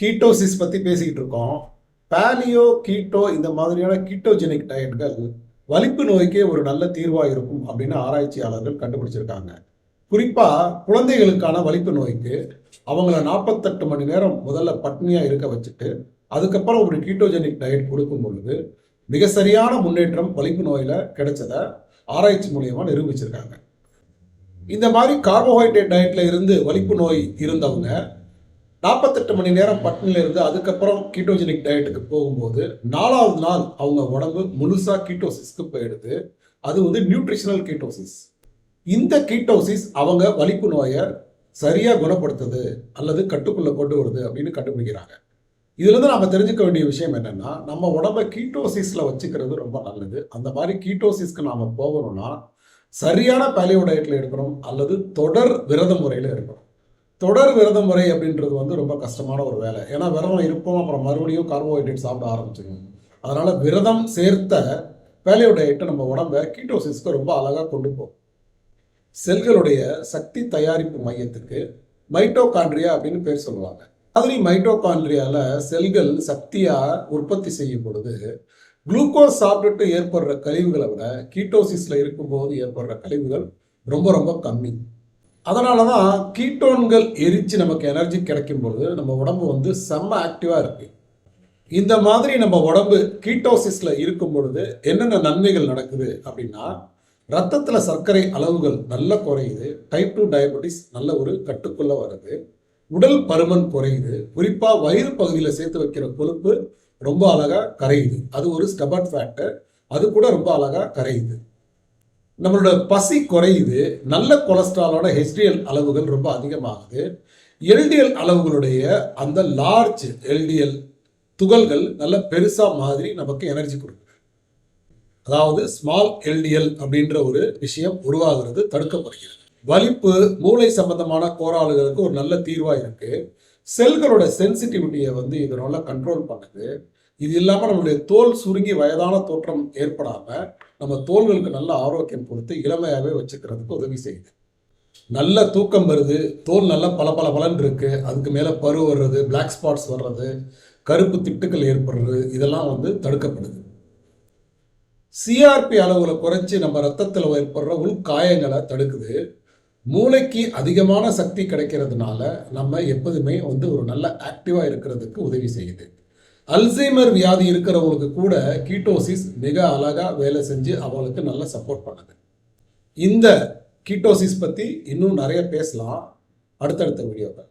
Ketosis பற்றி பேசிக்கிட்டு இருக்கோம். பேலியோ கீட்டோ இந்த மாதிரியான கீட்டோஜெனிக் டயட்கள் வலிப்பு நோய்க்கே ஒரு நல்ல தீர்வாக இருக்கும் அப்படின்னு ஆராய்ச்சியாளர்கள் கண்டுபிடிச்சிருக்காங்க. குறிப்பாக குழந்தைகளுக்கான வலிப்பு நோய்க்கு அவங்கள நாற்பத்தெட்டு மணி நேரம் முதல்ல பட்னியாக இருக்க வச்சுட்டு அதுக்கப்புறம் ஒரு கீட்டோஜெனிக் டயட் கொடுக்கும் பொழுது மிக சரியான முன்னேற்றம் வலிப்பு நோயில் கிடைச்சத ஆராய்ச்சி மூலயமா நிரூபிச்சிருக்காங்க. இந்த மாதிரி கார்போஹைட்ரேட் டயட்டில் இருந்து வலிப்பு நோய் இருந்தவங்க நாற்பத்தெட்டு மணி நேரம் பட்டினில இருந்து அதுக்கப்புறம் கீட்டோஜெனிக் டயட்டுக்கு போகும்போது நாலாவது நாள் அவங்க உடம்பு முழுசாக கீட்டோசிஸ்க்கு போயிடுது. அது வந்து நியூட்ரிஷனல் கீட்டோசிஸ் இந்த கீட்டோசிஸ் அவங்க வலிப்பு நோயை சரியாக குணப்படுத்துது அல்லது கட்டுக்குள்ளே கொண்டு வருது அப்படின்னு கண்டுபிடிக்கிறாங்க. இதுலேருந்து நம்ம தெரிஞ்சுக்க வேண்டிய விஷயம் என்னென்னா நம்ம உடம்ப கீட்டோசிஸில் வச்சுக்கிறது ரொம்ப நல்லது. அந்த மாதிரி கீட்டோசிஸ்க்கு நாம் போகணும்னா சரியான பேலியோ டயட்டில் எடுக்கணும் அல்லது தொடர் விரத முறையில் இருக்கணும் தொடர் விரதம் முறை அப்படின்றது வந்து ரொம்ப கஷ்டமான ஒரு வேலை. ஏன்னா விரதம் இருப்போம் அப்புறம் மறுபடியும் கார்போஹைட்ரேட் சாப்பிட ஆரம்பிச்சுங்க. அதனால் விரதம் சேர்த்த பேலியோ நம்ம உடம்ப கீட்டோசிஸ்க்கு ரொம்ப அழகாக கொண்டு போகும் செல்களுடைய சக்தி தயாரிப்பு மையத்துக்கு மைட்டோகாண்ட்ரியா அப்படின்னு பேர் சொல்லுவாங்க. அதுலேயும் மைட்டோகாண்ட்ரியாவில் செல்கள் சக்தியாக உற்பத்தி செய்யும் பொழுது குளுக்கோஸ் சாப்பிட்டுட்டு ஏற்படுற கழிவுகளை விட கீட்டோசிஸில் இருக்கும்போது ஏற்படுற கழிவுகள் ரொம்ப ரொம்ப கம்மி. அதனால தான் கீட்டோன்கள் எரிச்சு நமக்கு எனர்ஜி கிடைக்கும் பொழுது நம்ம உடம்பு வந்து செம்ம ஆக்டிவாக இருக்குது இந்த மாதிரி நம்ம உடம்பு கீட்டோசிஸில் இருக்கும் பொழுது என்னென்ன நன்மைகள் நடக்குது அப்படின்னா ரத்தத்தில் சர்க்கரை அளவுகள் நல்ல குறையுது டைப் டூ டயபெட்டிஸ் நல்ல ஒரு கட்டுக்குள்ளே வருது உடல் பருமன் குறையுது குறிப்பாக வயிறு பகுதியில் சேர்த்து வைக்கிற கொழுப்பு ரொம்ப அழகாக கரையுது. அது ஒரு ஸ்டபர்ட் ஃபேக்டர் அது கூட ரொம்ப அழகாக கரையுது. நம்மளோட பசி குறையுது நல்ல கொலஸ்ட்ராலோட ஹெச்டிஎல் அளவுகள் ரொம்ப அதிகமாகுது. எல்டிஎல் அளவுகளுடைய அந்த லார்ஜ் எல்டிஎல் துகள்கள் நல்ல பெருசாக மாதிரி நமக்கு எனர்ஜி கொடுக்குது. அதாவது ஸ்மால் எல்டிஎல் அப்படின்ற ஒரு விஷயம் உருவாகிறது தடுக்கப்படுகிறது. வலிப்பு மூளை சம்பந்தமான கோராளுகளுக்கு ஒரு நல்ல தீர்வாக இருக்குது செல்களோட சென்சிட்டிவிட்டியை வந்து இதனால் கண்ட்ரோல் பண்ணுது. இது இல்லாமல் நம்மளுடைய தோல் சுருங்கி வயதான தோற்றம் ஏற்படாமல் நம்ம தோல்களுக்கு நல்ல ஆரோக்கியம் கொடுத்து இளமையாகவே வச்சுக்கிறதுக்கு உதவி செய்யுது. நல்ல தூக்கம் வருது தோல் நல்ல பல பல பலன் இருக்குது அதுக்கு மேலே பரு வர்றது பிளாக் ஸ்பாட்ஸ் வர்றது கருப்பு திட்டுக்கள் ஏற்படுறது இதெல்லாம் வந்து தடுக்கப்படுது. சிஆர்பி அளவுகளை குறைச்சி நம்ம ரத்தத்தில் ஏற்படுற உள்காயங்களை தடுக்குது. மூளைக்கு அதிகமான சக்தி கிடைக்கிறதுனால நம்ம எப்போதுமே வந்து ஒரு நல்ல ஆக்டிவாக இருக்கிறதுக்கு உதவி செய்யுது. அல்சைமர் வியாதி இருக்கிறவங்களுக்கு கூட கீட்டோசிஸ் மிக அழகாக வேலை செஞ்சு அவங்களுக்கு நல்லா சப்போர்ட் பண்ணுது. இந்த கீட்டோசிஸ் பற்றி இன்னும் நிறைய பேசலாம். அடுத்தடுத்த வீடியோக்கள்.